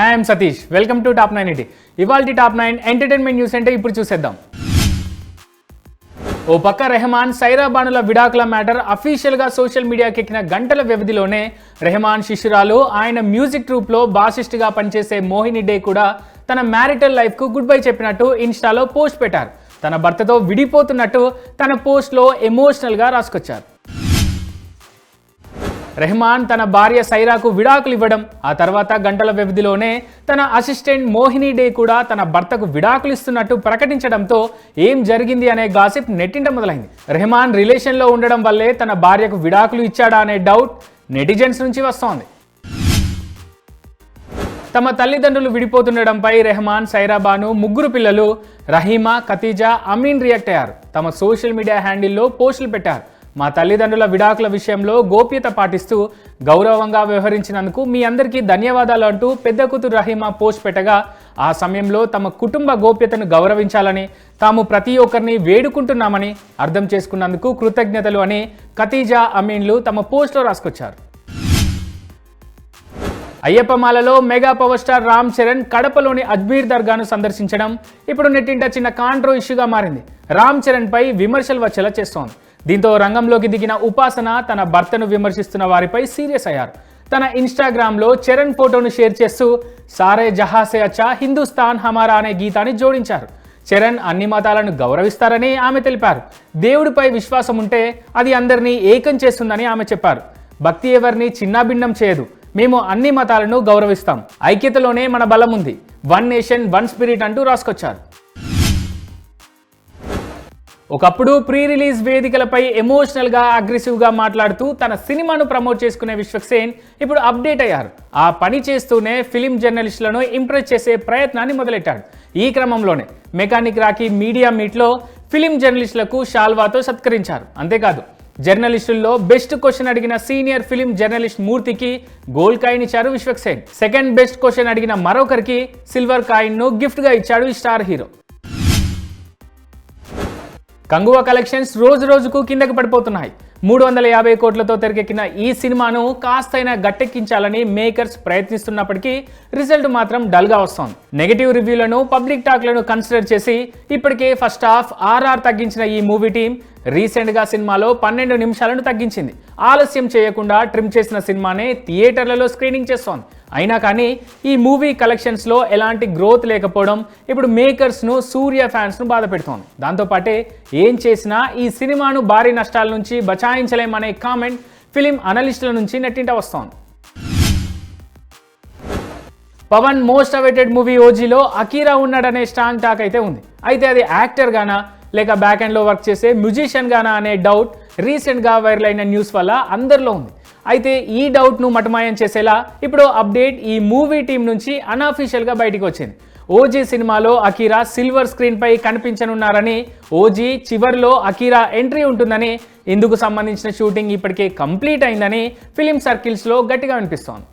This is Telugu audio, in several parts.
I'm Satish welcome to top nine ET ఇవాళ టాప్ నైన్ ఎంటర్టైన్మెంట్ న్యూస్ అంటే ఇప్పుడు చూసేద్దాం. ఓ పక్క రెహమాన్ సైరా బానుల విడాకుల మ్యాటర్ అఫీషియల్గా సోషల్ మీడియాకి ఎక్కిన గంటల వ్యవధిలోనే రెహమాన్ శిష్యురాలు ఆయన మ్యూజిక్ ట్రూప్లో బాసిస్ట్గా పనిచేసే మోహిని డే కూడా తన మ్యారిటల్ లైఫ్కు గుడ్ బై చెప్పినట్టు ఇన్స్టాలో పోస్ట్ పెట్టారు. తన భర్తతో విడిపోతున్నట్టు తన పోస్ట్లో ఎమోషనల్గా రాసుకొచ్చారు. రెహమాన్ తన భార్య సైరాకు విడాకులు ఇవ్వడం ఆ తర్వాత గంటల వ్యవధిలోనే తన అసిస్టెంట్ మోహిని డే కూడా తన భర్తకు విడాకులు ఇస్తున్నట్టు ప్రకటించడంతో ఏం జరిగింది అనే గాసిప్ నెట్టింట మొదలైంది. రెహమాన్ రిలేషన్లో ఉండడం వల్లే తన భార్యకు విడాకులు ఇచ్చాడా అనే డౌట్ నెటిజన్స్ నుంచి వస్తోంది. తమ తల్లిదండ్రులు విడిపోతుండడంపై రెహమాన్ సైరాబాను ముగ్గురు పిల్లలు రహీమా ఖతీజా అమీన్ రియాక్ట్ అయ్యారు. తమ సోషల్ మీడియా హ్యాండిల్లో పోస్టులు పెట్టారు. మా తల్లిదండ్రుల విడాకుల విషయంలో గోప్యత పాటిస్తూ గౌరవంగా వ్యవహరించినందుకు మీ అందరికీ ధన్యవాదాలు అంటూ పెద్ద కూతురు రహీమా పోస్ట్ పెట్టగా ఆ సమయంలో తమ కుటుంబ గోప్యతను గౌరవించాలని తాము ప్రతి ఒక్కరిని వేడుకుంటున్నామని అర్థం చేసుకున్నందుకు కృతజ్ఞతలు అని ఖతీజా అమీన్లు తమ పోస్ట్లో రాసుకొచ్చారు. అయ్యప్పమాలలో mega power star Ram Charan కడపలోని Ajmer దర్గాను సందర్శించడం ఇప్పుడు నెట్టింట చిన్న కాంట్రో ఇష్యూగా మారింది. రామ్ చరణ్ పై విమర్శలు వచ్చేలా చేస్తోంది. దీంతో రంగంలోకి దిగిన ఉపాసన తన భర్తను విమర్శిస్తున్న వారిపై సీరియస్ అయ్యారు. తన ఇన్స్టాగ్రామ్లో చరణ్ ఫోటోను షేర్ చేస్తూ సారే జహాసే అచ్చా హిందుస్థాన్ హమారా అనే గీతాన్ని జోడించారు. చరణ్ అన్ని మతాలను గౌరవిస్తారని ఆమె తెలిపారు. దేవుడిపై విశ్వాసం ఉంటే అది అందరినీ ఏకం చేస్తుందని ఆమె చెప్పారు. భక్తి ఎవరిని చిన్నాభిన్నం చేయదు. మేము అన్ని మతాలను గౌరవిస్తాం. ఐక్యతలోనే మన బలం ఉంది. వన్ నేషన్ వన్ స్పిరిట్ అంటూ రాసుకొచ్చారు. ఒకప్పుడు ప్రీ రిలీజ్ వేదికలపై ఎమోషనల్గా అగ్రెసివ్గా మాట్లాడుతూ తన సినిమాను ప్రమోట్ చేసుకునే విశ్వక్సేన్ ఇప్పుడు అప్డేట్ అయ్యారు. ఆ పని చేస్తూనే ఫిలిం జర్నలిస్టులను ఇంప్రెస్ చేసే ప్రయత్నాన్ని మొదలెట్టాడు. ఈ క్రమంలోనే మెకానిక్ రాకీ మీడియా మీట్లో ఫిలిం జర్నలిస్టులకు షాల్వాతో సత్కరించారు. అంతేకాదు జర్నలిస్టుల్లో బెస్ట్ క్వశ్చన్ అడిగిన సీనియర్ ఫిలిం జర్నలిస్ట్ మూర్తికి గోల్డ్ కాయిన్ ఇచ్చారు విశ్వక్సేన్ సెకండ్ బెస్ట్ క్వశ్చన్ అడిగిన మరొకరికి సిల్వర్ కాయిన్ను గిఫ్ట్గా ఇచ్చాడు ఈ స్టార్ హీరో కంగువ కలెక్షన్స్ రోజు రోజుకు కిందకి పడిపోతున్నాయి. మూడు వందల యాభై కోట్లతో తెరకెక్కిన ఈ సినిమాను కాస్తైనా గట్టెక్కించాలని మేకర్స్ ప్రయత్నిస్తున్నప్పటికీ రిజల్ట్ మాత్రం డల్గా వస్తోంది. నెగిటివ్ రివ్యూలను పబ్లిక్ టాక్లను కన్సిడర్ చేసి ఇప్పటికే ఫస్ట్ హాఫ్ ఆర్ఆర్ తగ్గించిన ఈ మూవీ టీం రీసెంట్గా సినిమాలో పన్నెండు నిమిషాలను తగ్గించింది. ఆలస్యం చేయకుండా ట్రిమ్ చేసిన సినిమానే థియేటర్లలో స్క్రీనింగ్ చేస్తోంది. అయినా కానీ ఈ మూవీ కలెక్షన్స్లో ఎలాంటి గ్రోత్ లేకపోవడం ఇప్పుడు మేకర్స్ను సూర్య ఫ్యాన్స్ను బాధ పెడుతోంది. దాంతోపాటే ఏం చేసినా ఈ సినిమాను భారీ నష్టాల నుంచి బచాయించలేమనే కామెంట్ ఫిలిం అనలిస్టుల నుంచి నెట్టింట వస్తోంది. పవన్ మోస్ట్ అవైటెడ్ మూవీ ఓజీలో అకీరా ఉన్నాడనే స్ట్రాంగ్ టాక్ అయితే ఉంది. అయితే అది యాక్టర్ గానా లేక బ్యాక్ ఎండ్లో వర్క్ చేసే మ్యూజిషియన్ గానా అనే డౌట్ రీసెంట్గా వైరల్ అయిన న్యూస్ వల్ల అందరిలో ఉంది. అయితే ఈ డౌట్ను మటమాయం చేసేలా ఇప్పుడు అప్డేట్ ఈ మూవీ టీం నుంచి అన్అఫీషియల్గా బయటికి వచ్చింది. ఓజీ సినిమాలో అకీరా సిల్వర్ స్క్రీన్పై కనిపించనున్నారని ఓజీ చివర్లో అకీరా ఎంట్రీ ఉంటుందని ఇందుకు సంబంధించిన షూటింగ్ ఇప్పటికే కంప్లీట్ అయిందని ఫిలిం సర్కిల్స్లో గట్టిగా వినిపిస్తోంది.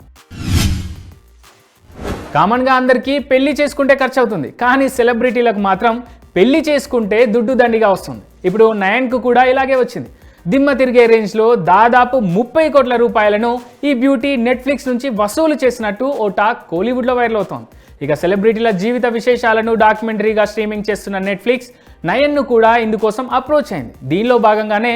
కామన్గా అందరికీ పెళ్ళి చేసుకుంటే ఖర్చు అవుతుంది కానీ సెలబ్రిటీలకు మాత్రం పెళ్ళి చేసుకుంటే దుడ్డు దండిగా వస్తుంది. ఇప్పుడు నయన్కు కూడా ఇలాగే వచ్చింది. దిమ్మ తిరిగే రేంజ్లో దాదాపు ముప్పై కోట్ల రూపాయలను ఈ బ్యూటీ నెట్ఫ్లిక్స్ నుంచి వసూలు చేసినట్టు ఓ టాక్ కోలీవుడ్లో వైరల్ అవుతోంది. ఇక సెలబ్రిటీల జీవిత విశేషాలను డాక్యుమెంటరీగా స్ట్రీమింగ్ చేస్తున్న నెట్ఫ్లిక్స్ నయన్ను కూడా ఇందుకోసం అప్రోచ్ అయింది. దీనిలో భాగంగానే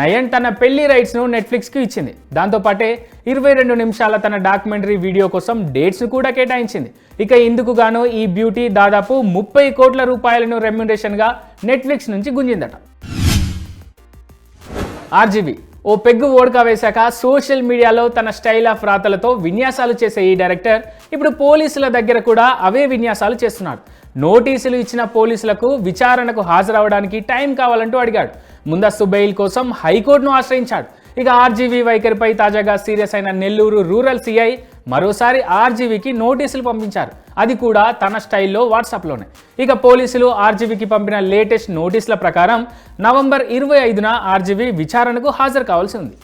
నయన్ తన పెళ్ళి రైట్స్ను నెట్ఫ్లిక్స్కి ఇచ్చింది. దాంతోపాటే ఇరవై రెండు నిమిషాల తన డాక్యుమెంటరీ వీడియో కోసం డేట్స్ను కూడా కేటాయించింది. ఇక ఇందుకు గాను ఈ బ్యూటీ దాదాపు ముప్పై కోట్ల రూపాయలను రెమ్యునరేషన్గా నెట్ఫ్లిక్స్ నుంచి గుంజిందట. ఆర్జీబీ ఓ పెగ్గు ఓడక వేశాక సోషల్ మీడియాలో తన స్టైల్ ఆఫ్ రాతలతో విన్యాసాలు చేసే ఈ డైరెక్టర్ ఇప్పుడు పోలీసుల దగ్గర కూడా అవే విన్యాసాలు చేస్తున్నాడు. నోటీసులు ఇచ్చిన పోలీసులకు విచారణకు హాజరవడానికి టైం కావాలంటూ అడిగాడు. ముందస్తు బెయిల్ కోసం హైకోర్టును ఆశ్రయించాడు. ఇక ఆర్జీవీ వైఖరిపై తాజాగా సీరియస్ అయిన నెల్లూరు రూరల్ సిఐ మరోసారి ఆర్జీవీకి నోటీసులు పంపించారు. అది కూడా తన స్టైల్లో వాట్సాప్లోనే. ఇక పోలీసులు ఆర్జీవీకి పంపిన లేటెస్ట్ నోటీసుల ప్రకారం నవంబర్ ఇరవై ఐదున ఆర్జీవీ విచారణకు హాజరు కావాల్సి ఉంది.